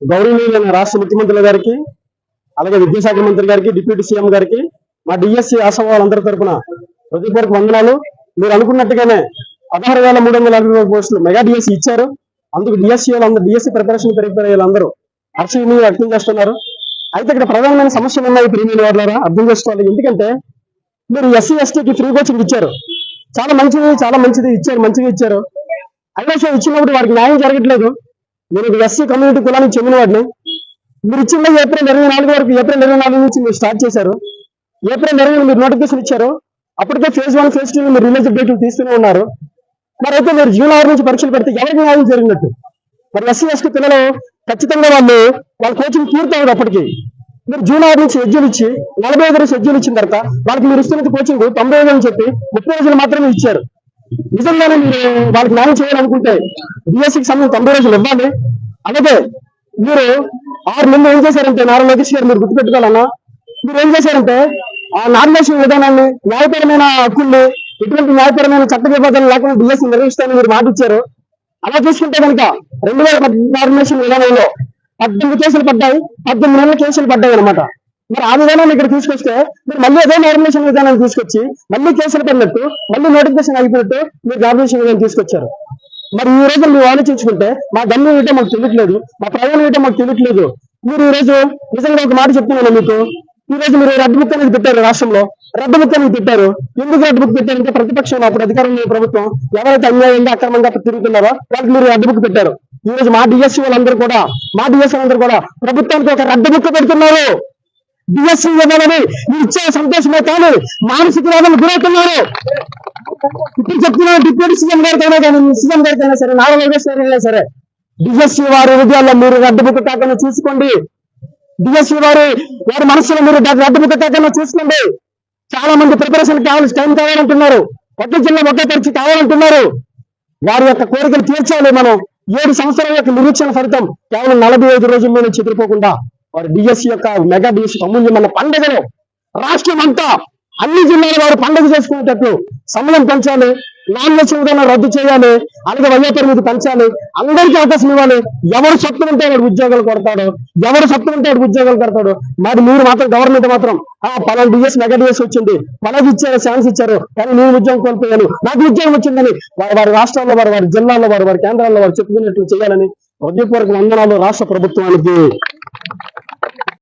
గౌరవనీయులైన రాష్ట్ర ముఖ్యమంత్రుల గారికి అలాగే విద్యాశాఖ మంత్రి గారికి డిప్యూటీ సీఎం గారికి మా డిఎస్సి ఆసం వాళ్ళందరి ప్రతి హృదయపూర్వక వందనాలు. మీరు అనుకున్నట్టుగానే పదహారు వేల మూడు వందల అరవై పోస్టులు మెగా డిఎస్సి ఇచ్చారు. అందుకు డిఎస్సి వాళ్ళందరూ డిఎస్సి ప్రిపరేషన్ ప్రిపేర్ అయ్యే వాళ్ళందరూ వ్యక్తం చేస్తున్నారు. అయితే ఇక్కడ ప్రధానమైన సమస్యలు ఉన్నాయి ప్రీమియం వాళ్ళారా అర్థం చేసుకోవాలి. ఎందుకంటే మీరు ఎస్సీ ఎస్టీకి ఫ్రీ కోచింగ్ ఇచ్చారు. చాలా మంచిది చాలా మంచిది ఇచ్చారు మంచిగా ఇచ్చారు. అయినా సరే ఇచ్చినప్పుడు వారికి న్యాయం జరగట్లేదు. నేను ఒక ఎస్సీ కమ్యూనిటీ కులానికి చెందిన వాడిని. మీరు ఇచ్చిన ఏప్రిల్ ఇరవై నాలుగు వరకు ఏప్రిల్ ఇరవై నాలుగు నుంచి మీరు స్టార్ట్ చేశారు. ఏప్రిల్ ఇరవై మీరు నోటిఫికేషన్ ఇచ్చారు. అప్పటికే ఫేజ్ వన్ ఫేజ్ టూ మీరు రిలీజ్ డేట్లు తీస్తూనే ఉన్నారు. మరి అయితే మీరు జూన్ ఆరు నుంచి పరీక్షలు పెడితే ఎవరికి న్యాయం జరిగినట్టు? మరి ఎస్సీ ఎస్టీ పిల్లలు ఖచ్చితంగా వాళ్ళు వాళ్ళ కోచింగ్ పూర్తవుతుంది అప్పటికి. మీరు జూన్ ఆరు నుంచి షెడ్యూల్ ఇచ్చి నలభై ఐదు షెడ్యూల్ ఇచ్చిన తర్వాత వాళ్ళకి మీరు ఇస్తున్న కోచింగ్ తొంభై ఐదు అని చెప్పి ముప్పై రోజులు మాత్రమే ఇచ్చారు. నిజంగానే మీరు వాళ్ళకి న్యాయం చేయాలనుకుంటే బిఎస్సికి సంబంధించి తొంభై రోజులు ఇవ్వాలి అలాగే మీరు ఆరు నెలలు ఏం చేశారంటే నారా లోకేష్ గారు మీరు గుర్తుపెట్టుకోవాలన్నా మీరు ఏం చేశారంటే ఆ నామినేషన్ విధానాన్ని న్యాయపరమైన హక్కుల్ని ఎటువంటి న్యాయపరమైన చట్ట విభాగాలు లేకుండా డిఎస్సి నిర్వహిస్తానని మీరు మాట ఇచ్చారు. అలా చూసుకుంటే కనుక రెండు వేల నామినేషన్ విధానంలో పద్దెనిమిది కేసులు పడ్డాయి. పద్దెనిమిది నెలల కేసులు పడ్డాయి అనమాట మరి ఆ విధానాన్ని ఇక్కడ తీసుకొస్తే మీరు మళ్ళీ అదే నామినేషన్ విధానాన్ని తీసుకొచ్చి మళ్ళీ కేసులు పడినట్టు మళ్ళీ నోటిఫికేషన్ అయిపోయినట్టు మీరు నామినేషన్ విధానం తీసుకొచ్చారు. మరి ఈ రోజు మీరు ఆలోచించుకుంటే మా గమ్యం ఏంటో మాకు తెలియట్లేదు మా ప్రయాణం ఏంటో మాకు తెలియట్లేదు. మీరు ఈ రోజు నిజంగా ఒక మాట చెప్తున్నాను మీకు. ఈ రోజు మీరు రెడ్ బుక్ అనేది పెట్టారు రాష్ట్రంలో. రెడ్ బుక్ అనేది పెట్టారు. ఎందుకు రెడ్ బుక్ పెట్టారంటే ప్రతిపక్షంలో అప్పుడు అధికారంలో ప్రభుత్వం ఎవరైతే అన్యాయంగా అక్రమంగా తిరుగుతున్నారో వాళ్ళకి మీరు రెడ్ బుక్ పెట్టారు. ఈ రోజు మా డిఎస్సీ వాళ్ళందరూ కూడా మా డిఎస్సీ వాళ్ళందరూ కూడా ప్రభుత్వానికి ఒక రెడ్ బుక్ పెడుతున్నారు. బిఎస్సీ ఇవ్వాలని ఇచ్చే సంతోషమే కానీ మానసిక వేదన గురవుతున్నారు. ఇప్పుడు చెప్తున్నా డిప్యూటీ సీఎం గారికైనా కానీ సీఎం గారికైనా సరే నారా లోకేష్ సరే డిఎస్సీ వారి ఉద్యోగాల్లో మీరు రెడ్ కాకుండా చూసుకోండి. డిఎస్సీ వారి వారి మనసులో మీరు రెడ్ కాకుండా చూసుకోండి. చాలా మంది ప్రిపరేషన్ కావాల్సి టైం కావాలంటున్నారు. కొత్త జిల్లా ఒకే పరిచి కావాలంటున్నారు. వారి యొక్క కోరికలు తీర్చాలి మనం. ఏడు సంవత్సరాల యొక్క నిరీక్షణ ఫలితం కేవలం నలభై ఐదు రోజుల్లోనే చెదిరిపోకుండా వారి డిఎస్సి యొక్క మెగా డిఎస్సి మన పండుగను రాష్ట్రం అంతా అన్ని జిల్లాల వారు పండుగ చేసుకునేటట్లు సమయం పెంచాలి. నాన్ వెజ్ విధానం రద్దు చేయాలి. అలాగే వయ్య పరిమితి పెంచాలి. అందరికీ అవకాశం ఇవ్వాలి. ఎవరు సత్తు ఉంటే వాడు ఉద్యోగాలు కొడతాడు. ఎవరు సత్తు ఉంటే వాడు ఉద్యోగాలు కొడతాడు. మరి మీరు మాత్రం గవర్నమెంట్ మాత్రం ఆ పలానా డిఎస్ మెగా డిఎస్ వచ్చింది. పలాది ఇచ్చారు ఛాన్స్ ఇచ్చారు. కానీ నేను ఉద్యోగం కోల్పోయాను నాకు ఉద్యోగం వచ్చిందని వారి వారి రాష్ట్రాల్లో వారి వారి జిల్లాల్లో వారు వారి కేంద్రాల్లో వారు చెప్పుకునేట్లు చేయాలని హృదయపూర్వక వందనాలు రాష్ట్ర ప్రభుత్వానికి.